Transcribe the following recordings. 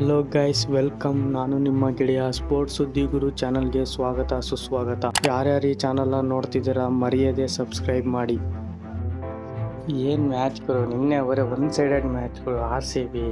Hello guys welcome ನಾನು ನಿಮ್ಮ ಗೆಳೆಯ ಸ್ಪೋರ್ಟ್ಸ್ ಸುದ್ದಿ ಗುರು ಚಾನಲ್ಗೆ ಸ್ವಾಗತ, ಸುಸ್ವಾಗತ. ಯಾರ್ಯಾರು ಈ ಚಾನಲ್ನ ನೋಡ್ತಿದ್ದೀರಾ, ಮರೆಯದೆ ಸಬ್ಸ್ಕ್ರೈಬ್ ಮಾಡಿ. ಏನು ಮ್ಯಾಚ್ಗಳು ನಿನ್ನೆ ಅವರೇ ಒನ್ ಸೈಡೆಡ್ ಮ್ಯಾಚ್ಗಳು ಆರ್ ಸಿ ಬಿ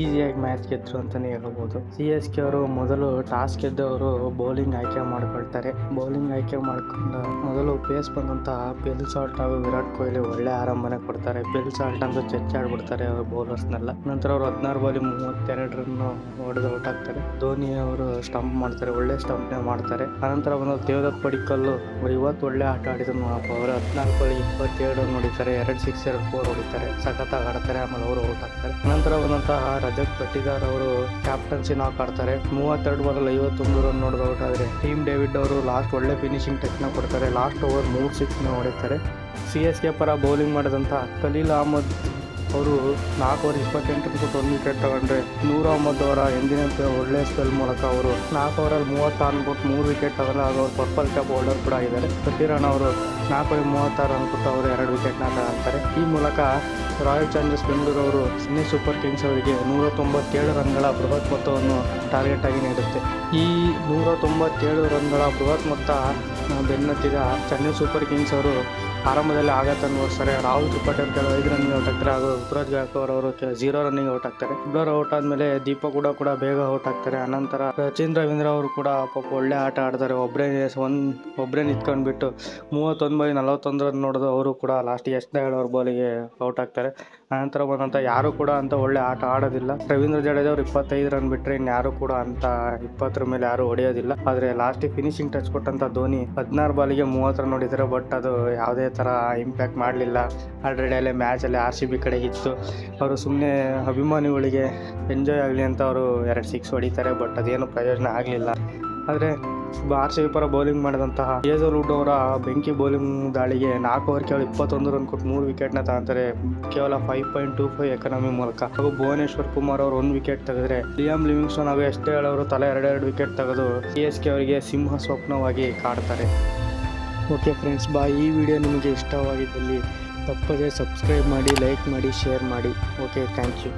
ಈಸಿಯಾಗಿ ಮ್ಯಾಚ್ ಗೆದ್ರು ಅಂತಲೇ ಹೇಳ್ಬೋದು. ಸಿ ಎಸ್ ಕೆ ಅವರು ಮೊದಲು ಟಾಸ್ ಗೆದ್ದವರು ಬೌಲಿಂಗ್ ಆಯ್ಕೆ ಮಾಡ್ಕೊಳ್ತಾರೆ. ಬೌಲಿಂಗ್ ಆಯ್ಕೆ ಮಾಡ್ಕೊಂಡು ಮೊದಲು ಪೇಸ್ ಬಂದಂತಹ ಬೆಲ್ ಸಾಲ್ಟ್ ಹಾಗೂ ವಿರಾಟ್ ಕೊಹ್ಲಿ ಒಳ್ಳೆ ಆರಂಭನೆ ಕೊಡ್ತಾರೆ. ಬೆಲ್ ಸಾಲ್ಟ್ ಅಂತ ಚೆಚ್ಚಾಡ್ಬಿಡ್ತಾರೆ ಅವ್ರ ಬೌಲರ್ಸ್ನೆಲ್ಲ. ನಂತರ ಅವರು ಹದಿನಾರು ಬಾಲಿ ಮೂವತ್ತೆರಡು ರನ್ ಹೊಡೆದು ಔಟ್ ಆಗ್ತಾರೆ. ಧೋನಿ ಅವರು ಸ್ಟಂಪ್ ಮಾಡ್ತಾರೆ, ಒಳ್ಳೆ ಸ್ಟಂಪ್ನೆ ಮಾಡ್ತಾರೆ. ಅನಂತರ ಬಂದ ದೇವದತ್ ಪಡಿಕಲ್ಲು ಇವತ್ತು ಒಳ್ಳೆ ಆಟ ಆಡಿದ್ರು. ಅವರು ಹದಿನಾಲ್ಕು ಬಾಲಿ ಇಪ್ಪತ್ತೇಳು ರನ್ ಹೊಡಿತಾರೆ, ಎರಡು ಸಿಕ್ಸ್ ಎರಡು ಫೋರ್ ಹೊಡಿತಾರೆ, ಸಖತ್ತಾಗಿ ಆಡ್ತಾರೆ, ಆಮೇಲೆ ಅವರು ಔಟ್ ಆಗ್ತಾರೆ. ನಂತರ ಬಂದಂತಹ ರಜತ್ ಪಟ್ಟಿದಾರ್ ಅವರು ಕ್ಯಾಪ್ಟನ್ಸಿ ನಾಕ್ ಆಡ್ತಾರೆ ಮೂವತ್ತೆರಡು ಬಾಲ್ ಐವತ್ತೊಂದು ರನ್ ನೋಡಿದ ಔಟ್ ಆದರೆ ಟೀಮ್ ಡೇವಿಡ್ ಅವರು ಲಾಸ್ಟ್ ಒಳ್ಳೆ ಫಿನಿಶಿಂಗ್ ಟಚ್ನ ಕೊಡ್ತಾರೆ. ಲಾಸ್ಟ್ ಓವರ್ ಮೂರು ಸಿಕ್ಸ್ನ ಹೊಡಿತಾರೆ. ಸಿ ಎಸ್ ಕೆ ಪರ ಬೌಲಿಂಗ್ ಮಾಡಿದಂಥ ಖಲೀಲ್ ಅಹಮದ್ ಅವರು ನಾಲ್ಕು ಓವರ್ ಇಪ್ಪತ್ತೆಂಟು ಫುಟ್ ಒಂದು ವಿಕೆಟ್ ತಗೊಂಡ್ರೆ ನೂರ ಒಂಬತ್ತು ಅವರ ಎಂದಿನಂತೆ ಒಳ್ಳೆ ಸ್ಪೆಲ್ ಮೂಲಕ ಅವರು ನಾಲ್ಕು ಓವರಲ್ಲಿ ಮೂವತ್ತಾರು ಕೊಟ್ಟು ಮೂರು ವಿಕೆಟ್ ತಗೊಂಡ್ರೆ ಆಗ ಅವರು ಪರ್ಪಲ್ ಕ್ಯಾಪ್ ಹೋಲ್ಡರ್ ಕೂಡ ಆಗಿದ್ದಾರೆ. ಸತೀರನ್ ಅವರು ನಾಲ್ಕು ಓವರ್ ಮೂವತ್ತಾರು ರನ್ ಕೊಟ್ಟು ಅವರು ಎರಡು ವಿಕೆಟ್ನ ತಗೊಂತಾರೆ ಈ ಮೂಲಕ ರಾಯಲ್ ಚಾಲೆಂಜರ್ಸ್ ಬೆಂಗಳೂರು ಅವರು ಚೆನ್ನೈ ಸೂಪರ್ ಕಿಂಗ್ಸ್ ಅವರಿಗೆ ನೂರ ತೊಂಬತ್ತೇಳು ರನ್ಗಳ ಬೃಹತ್ ಮೊತ್ತವನ್ನು ಟಾರ್ಗೆಟ್ ಆಗಿ ನೀಡುತ್ತೆ. ಈ ನೂರ ತೊಂಬತ್ತೇಳು ರನ್ಗಳ ಬೃಹತ್ ಮೊತ್ತ ಬೆನ್ನತ್ತಿದ ಚೆನ್ನೈ ಸೂಪರ್ ಕಿಂಗ್ಸ್ ಅವರು ಆರಂಭದಲ್ಲಿ ಆಘಾತ ಅನುಭವಿಸ್ತಾರೆ ರಾಹುಲ್ ತ್ರಿಪಾಠಿ ಕೆಲವು ಐದು ರನ್ನಿಂಗ್ ಔಟ್ ಆಗ್ತಾರೆ. ಹಾಗೂ ಋತುರಾಜ್ ಗಾಯಕವರ್ ಅವರು ಜೀರೋ ರನ್ನಿಂಗ್ ಔಟ್ ಆಗ್ತಾರೆ. ಇಬ್ಬರು ಔಟ್ ಆದ್ಮೇಲೆ ದೀಪ ಕೂಡ ಕೂಡ ಬೇಗ ಔಟ್ ಆಗ್ತಾರೆ. ಅನಂತರ ಸಚಿನ್ ರವೀಂದ್ರ ಅವರು ಕೂಡ ಪಾಪ ಒಳ್ಳೆ ಆಟ ಆಡ್ತಾರೆ. ಒಬ್ಬರೇ ಒನ್ ಒಬ್ಬರೇ ನಿಂತ್ಕೊಂಡ್ಬಿಟ್ಟು ಮೂವತ್ತೊಂದು ಬೈ ನಲವತ್ತೊಂದು ರನ್ ನೋಡಿದ್ರು ಅವರು ಕೂಡ ಲಾಸ್ಟ್ ಎಷ್ಟು ಹೇಳೋರು ಬಾಲಿಗೆ ಔಟ್ ಆಗ್ತಾರೆ. ಅನಂತರ ಬಂದಂಥ ಯಾರು ಕೂಡ ಅಂತ ಒಳ್ಳೆ ಆಟ ಆಡೋದಿಲ್ಲ. ರವೀಂದ್ರ ಜಡೇಜಾ ಅವರು ಇಪ್ಪತ್ತೈದು ರನ್ ಬಿಟ್ಟರೆ ಇನ್ಯಾರು ಕೂಡ ಅಂತ ಇಪ್ಪತ್ತರ ಮೇಲೆ ಯಾರು ಹೊಡೆಯೋದಿಲ್ಲ. ಆದರೆ ಲಾಸ್ಟಿಗೆ ಫಿನಿಶಿಂಗ್ ಟಚ್ ಕೊಟ್ಟಂತ ಧೋನಿ ಹದಿನಾರು ಬಾಲಿಗೆ ಮೂವತ್ತು ರನ್ ನೋಡಿದರೆ ಬಟ್ ಅದು ಯಾವುದೇ ಥರ ಇಂಪ್ಯಾಕ್ಟ್ ಮಾಡಲಿಲ್ಲ. ಆಲ್ರೆಡಿ ಅಲ್ಲೇ ಮ್ಯಾಚಲ್ಲಿ ಆರ್ ಸಿ ಬಿ ಕಡೆ ಇತ್ತು. ಅವರು ಸುಮ್ಮನೆ ಅಭಿಮಾನಿಗಳಿಗೆ ಎಂಜಾಯ್ ಆಗಲಿ ಅಂತ ಅವರು ಎರಡು ಸಿಕ್ಸ್ ಹೊಡಿತಾರೆ ಬಟ್ ಅದೇನು ಪ್ರಯೋಜನ ಆಗಲಿಲ್ಲ. ಆದರೆ ಆರ್ ಸಿ ಪರ ಬೌಲಿಂಗ್ ಮಾಡಿದಂತಹ ಏಜಲ್ ವುಡ್ ಅವರ ಬೆಂಕಿ ಬೌಲಿಂಗ್ ದಾಳಿಗೆ ನಾಲ್ಕು ಓವರ್ ಕೇವಲ ಇಪ್ಪತ್ತೊಂದು ರನ್ ಕೊಟ್ಟು ಮೂರು ವಿಕೆಟ್ನ ತಗೊಂತಾರೆ ಕೇವಲ five point two five economy ಮೂಲಕ. ಹಾಗೂ ಭುವನೇಶ್ವರ್ ಕುಮಾರ್ ಅವರು ಒಂದು ವಿಕೆಟ್ ತೆಗೆದ್ರೆ ಲಿಯಾಮ್ ಲಿವಿಂಗ್ಸ್ಟೋನ್ ಹಾಗೂ ಎಷ್ಟೇ ಅವರು ತಲೆ ಎರಡೆರಡು ವಿಕೆಟ್ ತೆಗೆದು ಸಿ ಎಸ್ ಕೆ ಅವರಿಗೆ ಸಿಂಹ ಸ್ವಪ್ನವಾಗಿ ಕಾಡ್ತಾರೆ. ಓಕೆ ಫ್ರೆಂಡ್ಸ್ ಬಾ, ಈ ವಿಡಿಯೋ ನಿಮಗೆ ಇಷ್ಟವಾಗಿದ್ದಲ್ಲಿ ತಪ್ಪದೆ ಸಬ್ಸ್ಕ್ರೈಬ್ ಮಾಡಿ ಲೈಕ್ ಮಾಡಿ ಶೇರ್ ಮಾಡಿ. Okay thank you